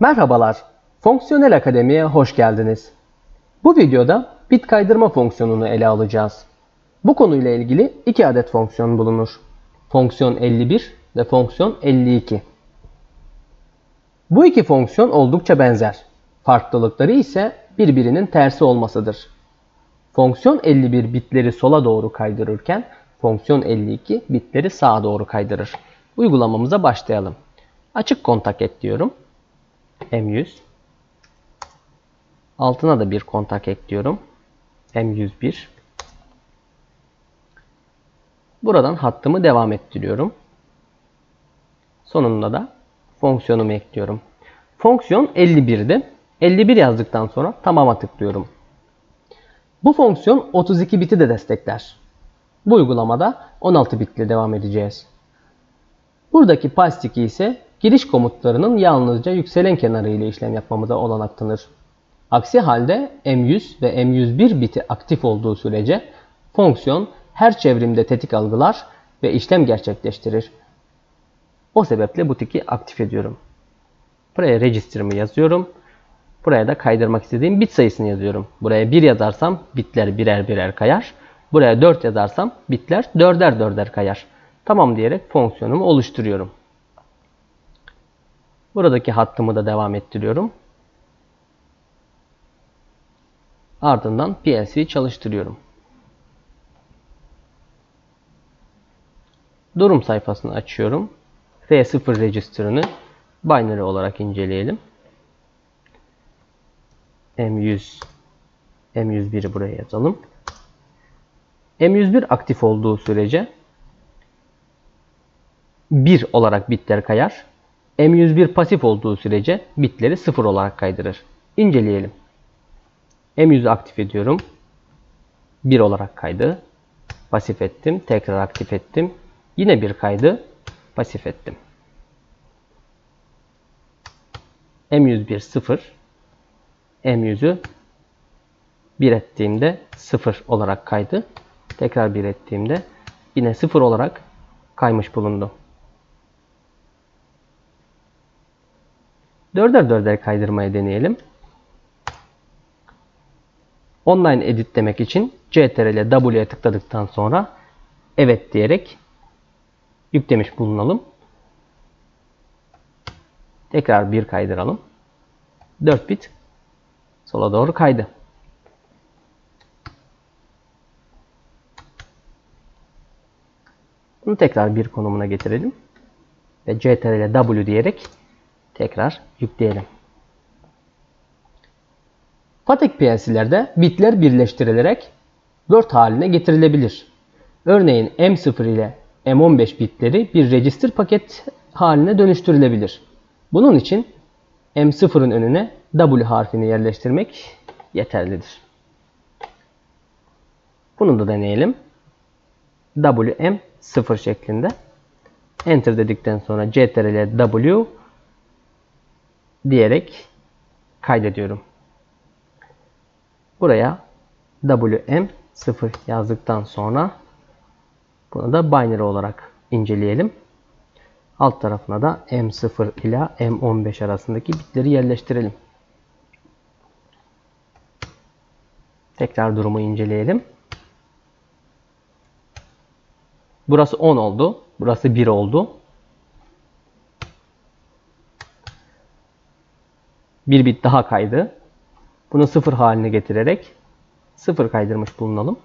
Merhabalar, Fonksiyonel Akademi'ye hoş geldiniz. Bu videoda bit kaydırma fonksiyonunu ele alacağız. Bu konuyla ilgili iki adet fonksiyon bulunur. Fonksiyon 51 ve fonksiyon 52. Bu iki fonksiyon oldukça benzer. Farklılıkları ise birbirinin tersi olmasıdır. Fonksiyon 51 bitleri sola doğru kaydırırken fonksiyon 52 bitleri sağa doğru kaydırır. Uygulamamıza başlayalım. Açık kontak et diyorum. M100. Altına da bir kontak ekliyorum. M101. Buradan hattımı devam ettiriyorum. Sonunda da fonksiyonumu ekliyorum. Fonksiyon 51'di. 51 yazdıktan sonra tamama tıklıyorum. Bu fonksiyon 32 biti de destekler. Bu uygulamada 16 bitle devam edeceğiz. Buradaki pastiki ise giriş komutlarının yalnızca yükselen kenarı ile işlem yapmamıza olanak tanır. Aksi halde M100 ve M101 biti aktif olduğu sürece fonksiyon her çevrimde tetik algılar ve işlem gerçekleştirir. O sebeple bu tiki aktif ediyorum. Buraya register'ımı yazıyorum. Buraya da kaydırmak istediğim bit sayısını yazıyorum. Buraya 1 yazarsam bitler birer birer kayar. Buraya 4 yazarsam bitler dörder dörder kayar. Tamam diyerek fonksiyonumu oluşturuyorum. Buradaki hattımı da devam ettiriyorum. Ardından PLC'yi çalıştırıyorum. Durum sayfasını açıyorum. R0 register'ını binary olarak inceleyelim. M100 M101'i buraya yazalım. M101 aktif olduğu sürece 1 olarak bitler kayar. M101 pasif olduğu sürece bitleri 0 olarak kaydırır. İnceleyelim. M100'ü aktif ediyorum. 1 olarak kaydı. Pasif ettim. Tekrar aktif ettim. Yine bir kaydı. Pasif ettim. M101 0. M100'ü 1 ettiğimde 0 olarak kaydı. Tekrar 1 ettiğimde yine 0 olarak kaymış bulundu. Dörder dörder kaydırmayı deneyelim. Online edit demek için CTRL W'ye tıkladıktan sonra evet diyerek yüklemiş bulunalım. Tekrar bir kaydıralım. 4 bit sola doğru kaydı. Bunu tekrar bir konumuna getirelim. Ve CTRL W diyerek tekrar yükleyelim. Patek PLC'lerde bitler birleştirilerek Word haline getirilebilir. Örneğin M0 ile M15 bitleri bir register paket haline dönüştürülebilir. Bunun için M0'ın önüne W harfini yerleştirmek yeterlidir. Bunu da deneyelim. WM0 şeklinde. Enter dedikten sonra CTRL W diyerek kaydediyorum. Buraya WM0 yazdıktan sonra bunu da binary olarak inceleyelim. Alt tarafına da M0 ile M15 arasındaki bitleri yerleştirelim. Tekrar durumu inceleyelim. Burası 10 oldu. Burası 1 oldu. Bir bit daha kaydı. Bunu 0 haline getirerek 0 kaydırmış bulunalım.